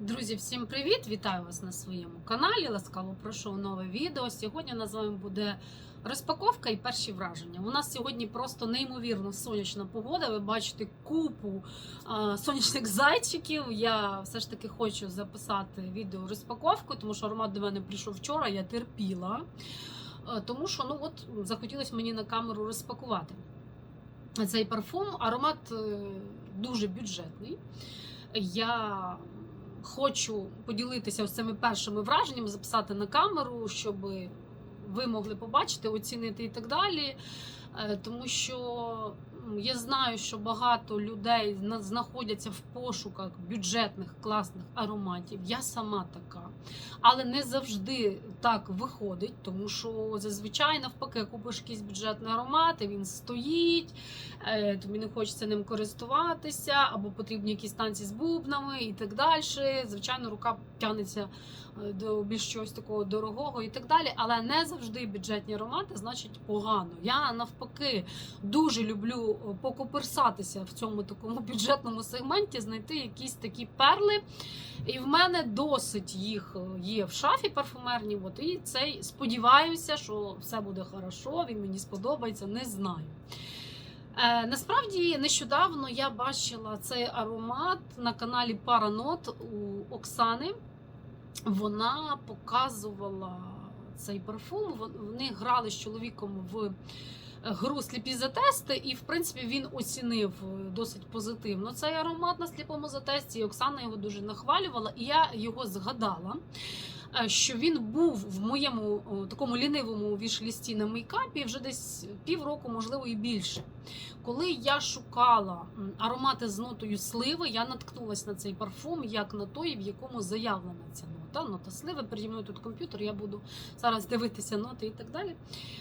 Друзі, всім привіт! Вітаю вас на своєму каналі. Ласкаво прошу нове відео. Сьогодні у нас з вами буде розпаковка і перші враження. У нас сьогодні просто неймовірно сонячна погода. Ви бачите купу а, сонячних зайчиків. Я все ж таки хочу записати відео розпаковку, тому що аромат до мене прийшов вчора, я терпіла. Тому що ну от захотілося мені на камеру розпакувати цей парфум. Аромат е, дуже бюджетний. Я хочу поділитися цими першими враженнями, записати на камеру, щоб ви могли побачити, оцінити і так далі. Е, Тому що я знаю, що багато людей знаходяться в пошуках бюджетних класних ароматів. Я сама така. Але не завжди так виходить, тому що зазвичай навпаки купиш якийсь бюджетний аромат, і він стоїть, е, тобі не хочеться ним користуватися, або потрібні якісь танці з бубнами і так далі. Звичайно, рука тягнеться е, до більш чогось такого дорогого і так далі. Але не завжди бюджетні аромати значить погано. Я навпаки дуже люблю покоперсатися в цьому такому бюджетному сегменті, знайти якісь такі перли. І в мене досить їх е, є в шафі парфумерній. От і цей сподіваюся, що все буде хорошо. Він мені сподобається, не знаю. Е, насправді нещодавно я бачила цей аромат на каналі Паранот у Оксани. Вона показувала цей парфум. Вони грали з чоловіком в гру сліпі за тести, і в принципі він оцінив е, досить позитивно цей аромат на сліпому затесті. І Оксана його дуже нахвалювала, і я його згадала. е, Що він був в моєму такому лінивому вішлісті на мейкапі вже десь півроку, можливо, і більше. Коли я шукала аромати з нотою сливи, я наткнулася на цей парфум, як на той, в якому заявлена ця нота. Нота сливи. Переді мною тут комп'ютер, я буду зараз дивитися ноти і так далі.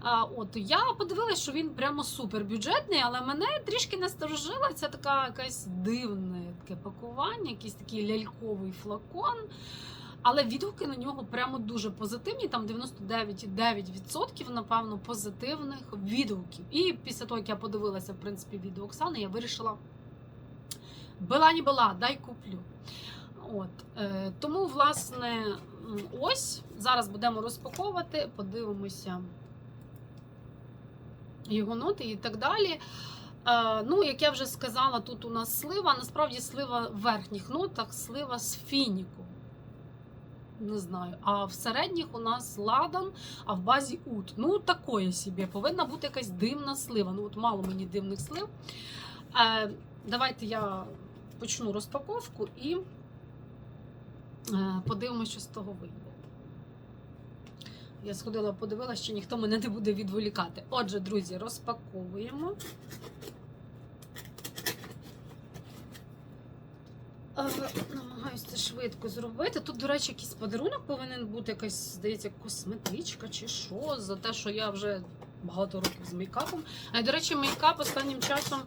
А, от я подивилася, що він прямо супер бюджетний, але мене трішки насторожила ця така якась дивне таке пакування, якийсь такий ляльковий флакон. Але відгуки на нього прямо дуже позитивні. Там 99,9% напевно позитивних відгуків. І після того, як я подивилася, в принципі, відео Оксани, я вирішила була не була, дай куплю. От е, тому, власне, ось зараз будемо розпаковувати, подивимося його ноти і так далі. Е, ну, як я вже сказала, тут у нас слива. Насправді слива в верхніх нотах, слива з фініком. Не знаю. А в середніх у нас ладан, а в базі ут. Ну, такої собі. Повинна бути якась дивна слива. Ну, от мало мені дивних слив. Е, давайте я почну розпаковку і подивимося, що з того вийде. Я сходила, подивилася, що ніхто мене не буде відволікати. Отже, друзі, розпаковуємо. Е, Намагаюся це швидко зробити. Тут, до речі, якийсь подарунок повинен бути, якась, здається, косметичка чи що, за те, що я вже багато років з мейкапом. А до речі, мейкап останнім часом.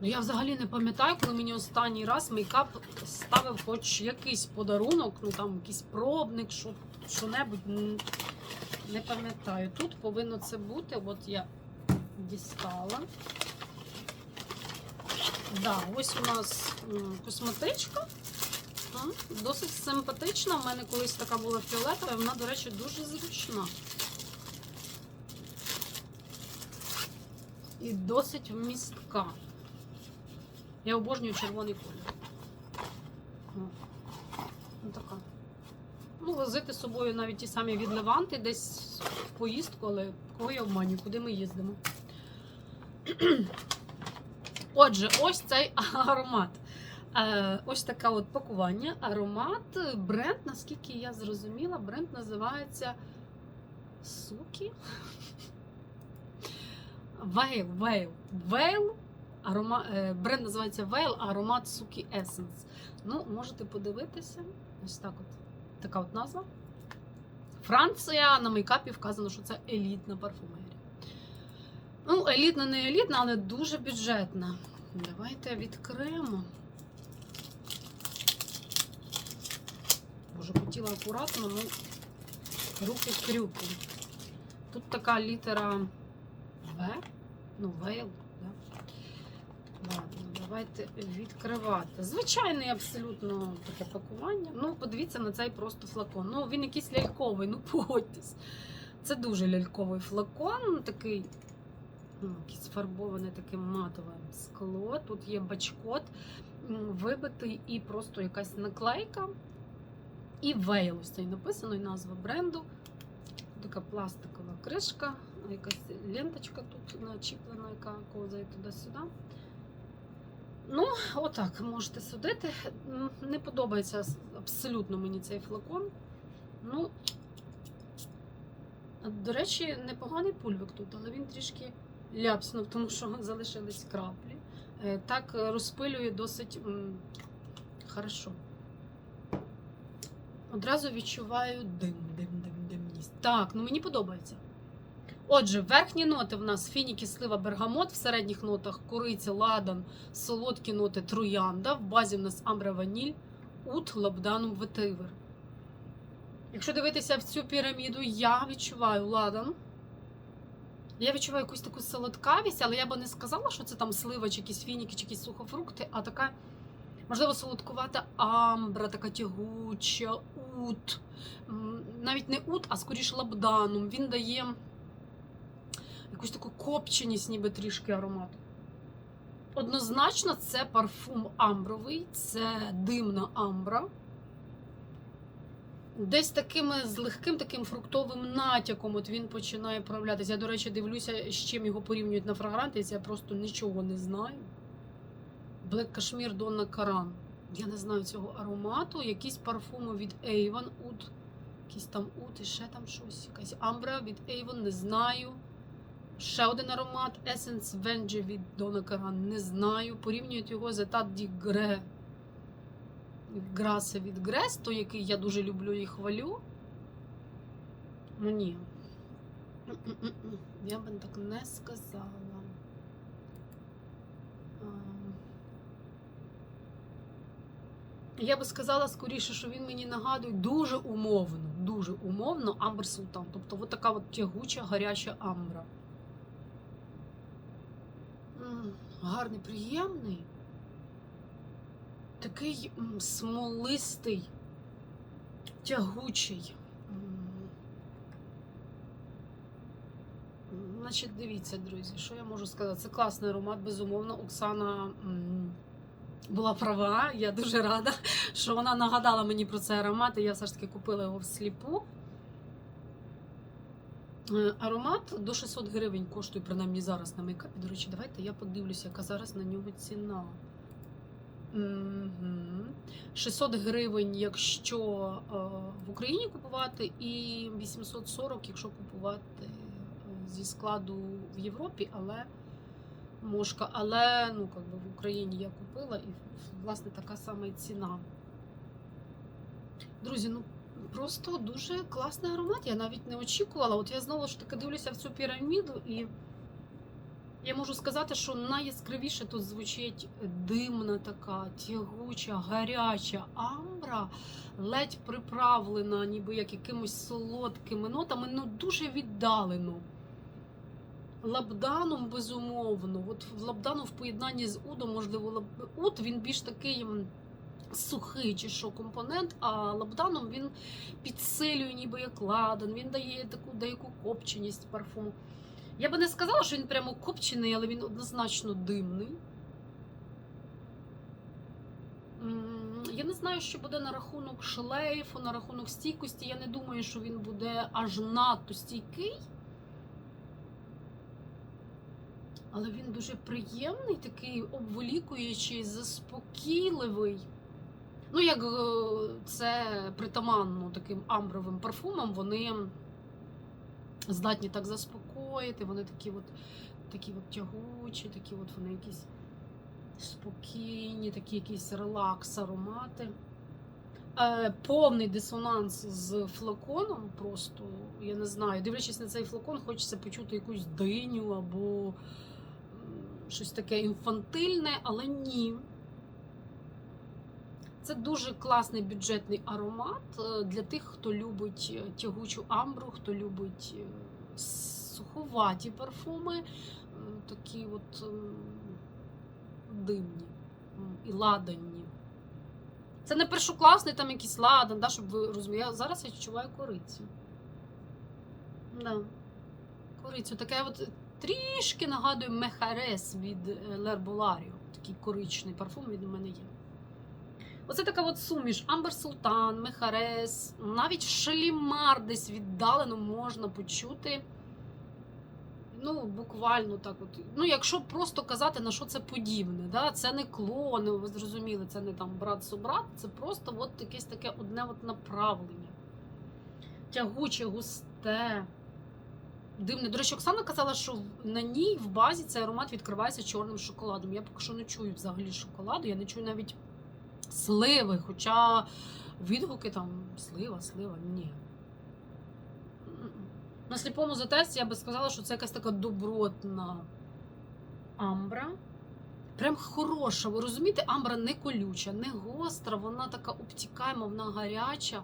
Ну, я взагалі не пам'ятаю, коли мені останній раз мейкап ставив хоч якийсь подарунок, ну там якийсь пробник, що, що-небудь. м, Не пам'ятаю. Тут повинно це бути. От я дістала. Да, ось у нас косметичка. Досить симпатична. У мене колись така була фіолетова, вона, до речі, дуже зручна. І досить вмістка. Я обожнюю червоний колір. Ну, така. Ну, возити з собою навіть ті самі відливанти десь в поїздку, але кого я обманю, куди ми їздимо. Отже, ось цей аромат. Е, ось таке от пакування. Аромат, бренд, наскільки я зрозуміла, бренд називається Сукі. Вейл, Вейл. Вейл. Арома... е, Бренд називається а аромат Сукі Essence. Ну, можете подивитися. Ось так от. Така от назва. Франція на мейкапі вказано, що це елітна парфумерія. Ну, елітна, не елітна, але дуже бюджетна. Давайте відкриємо. Боже, хотіла акуратно, ну руки крюки. Тут така літера В. Ну, вейл? Ладно, Давайте відкривати. Звичайне абсолютно таке пакування. Ну, подивіться на цей просто флакон. Ну, він якийсь ляльковий, ну погодьтесь. Це дуже ляльковий флакон, такий ну, якийсь фарбоване таке матове скло. Тут є бачкот вибитий і просто якась наклейка. І вейл ось цей написано, і назва бренду. Така пластикова кришка, якась ленточка тут начіплена, яка ковзає туди-сюди. Ну, отак можете судити. Не подобається абсолютно мені цей флакон. Ну, до речі, непоганий пульвик тут, але він трішки ляпснув, тому що залишились краплі. Е, Так розпилює досить хорошо. Одразу відчуваю дим, дим, дим, димність. Так, ну мені подобається. Отже, верхні ноти в нас фініки, слива, бергамот, в середніх нотах куриця, ладан, солодкі ноти, троянда. В базі в нас амбра ваніль, ут, лабданум, ветивер. Якщо дивитися в цю піраміду, я відчуваю ладан. Я відчуваю якусь таку солодкавість, але я би не сказала, що це там слива, чи якісь фініки, чи якісь сухофрукти, а така, можливо, солодкувата амбра, така тягуча, ут. Навіть не ут, а скоріше лабданум. Він дає якусь таку копченість, ніби трішки аромату. Однозначно, це парфум амбровий, це димна амбра. Десь такими з легким таким фруктовим натяком от він починає проявлятися. Я, до речі, дивлюся, з чим його порівнюють на фрагрантиці, я просто нічого не знаю. Black Cashmere Donna Karan. Я не знаю цього аромату. Якісь парфуми від Avon, Oud. Якісь там Oud і ще там щось. Якась амбра від Avon, не знаю. Ще один аромат Essence Venge від Karan, не знаю. Порівнюють його з Etat di Gre. Граси від Грес, той, який я дуже люблю і хвалю. Ну ні. Я би так не сказала. Я би сказала скоріше, що він мені нагадує дуже умовно, дуже умовно Амбер Султан. Тобто от така от тягуча, гаряча амбра. Гарний, приємний. Такий смолистий, тягучий. Значить, дивіться, друзі, що я можу сказати? Це класний аромат, безумовно. Оксана була права. Я дуже рада, що вона нагадала мені про цей аромат, і я все ж таки купила його всліпу. Е, Аромат до 600 гривень коштує, принаймні зараз на мейкапі. До речі, давайте я подивлюся, яка зараз на нього ціна. 600 гривень, якщо е, в Україні купувати, і 840, якщо купувати е, зі складу в Європі, але мошка. Але ну, как би, в Україні я купила, і власне така сама ціна. Друзі, ну просто дуже класний аромат. Я навіть не очікувала. От я знову ж таки дивлюся в цю піраміду, і я можу сказати, що найяскравіше тут звучить димна така, тягуча, гаряча амбра, ледь приправлена, ніби як якимось солодкими нотами, ну дуже віддалено. Лабданом, безумовно. От лабдану в поєднанні з удом, можливо, лаб... уд він більш такий сухий чи що компонент, а лабданом він підсилює, ніби як ладан, він дає таку деяку копченість парфуму. Я би не сказала, що він прямо копчений, але він однозначно димний. Я не знаю, що буде на рахунок шлейфу, на рахунок стійкості. Я не думаю, що він буде аж надто стійкий. Але він дуже приємний, такий обволікуючий, заспокійливий. Ну, як е, це притаманно таким амбровим парфумам, вони здатні так заспокоїти, вони такі от, такі от тягучі, такі от вони якісь спокійні, такі якісь релакс аромати. Е, повний дисонанс з флаконом, просто я не знаю. Дивлячись на цей флакон, хочеться почути якусь диню або щось таке інфантильне, але ні. Це дуже класний бюджетний аромат е, для тих, хто любить е, тягучу амбру, хто любить е, суховаті парфуми, такі от м, димні. і ладані. Це не першокласний там якийсь ладан, да, щоб ви розуміли. Зараз я відчуваю корицю. Да. Корицю. Таке от трішки нагадує Мехарес від Лерболаріо. Такий коричний парфум від мене є. Оце така от суміш. Амбер Султан, Мехарес, навіть Шалімар десь віддалено можна почути. Ну, буквально так от. Ну, якщо просто казати, на що це подібне, да? це не клони, ви зрозуміли, це не там брат-собрат, це просто от якесь таке одне от направлення. Тягуче, густе. Дивне. До речі, Оксана казала, що на ній в базі цей аромат відкривається чорним шоколадом. Я поки що не чую взагалі шоколаду, я не чую навіть сливи, хоча відгуки там слива, слива, ні. На сліпому затесті я би сказала, що це якась така добротна амбра. Прям хороша. Ви розумієте, амбра не колюча, не гостра, вона така обтікаєма, вона гаряча.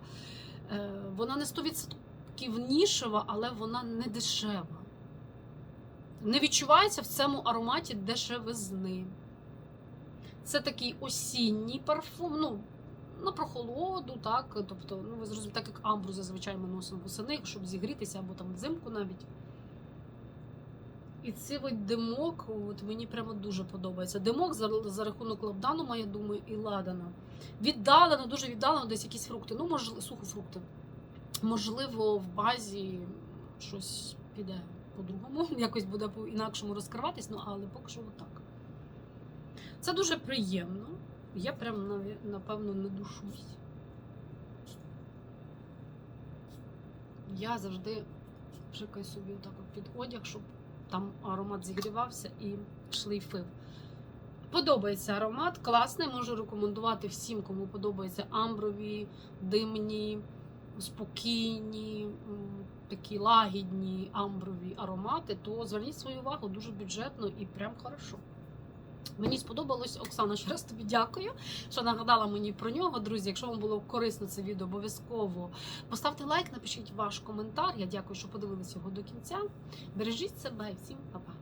Е, Вона не 100% нішева, але вона не дешева. Не відчувається в цьому ароматі дешевизни. Це такий осінній парфум. Ну, на прохолоду, так. Тобто, ну ви зрозумієте, так як амбру зазвичай ми носимо восени, щоб зігрітися або там взимку навіть. І цей от димок, от мені прямо дуже подобається. Димок за, за рахунок лабдану, я думаю, і ладана. Віддалено, дуже віддалено, десь якісь фрукти. Ну, можливо, сухофрукти. Можливо, в базі щось піде по-другому, якось буде по-інакшому розкриватись, ну але поки що отак. Це дуже приємно. Я прям напевно не душусь. Я завжди пшикаю собі отак під одяг, щоб там аромат зігрівався і шлейфив. Подобається аромат, класний. Можу рекомендувати всім, кому подобаються амброві, димні, спокійні, такі лагідні амброві аромати, то зверніть свою увагу дуже бюджетно і прям хорошо. Мені сподобалось, Оксана, ще раз тобі дякую, що нагадала мені про нього. Друзі, якщо вам було корисно це відео, обов'язково поставте лайк, напишіть ваш коментар. Я дякую, що подивилися його до кінця. Бережіть себе і всім па-па.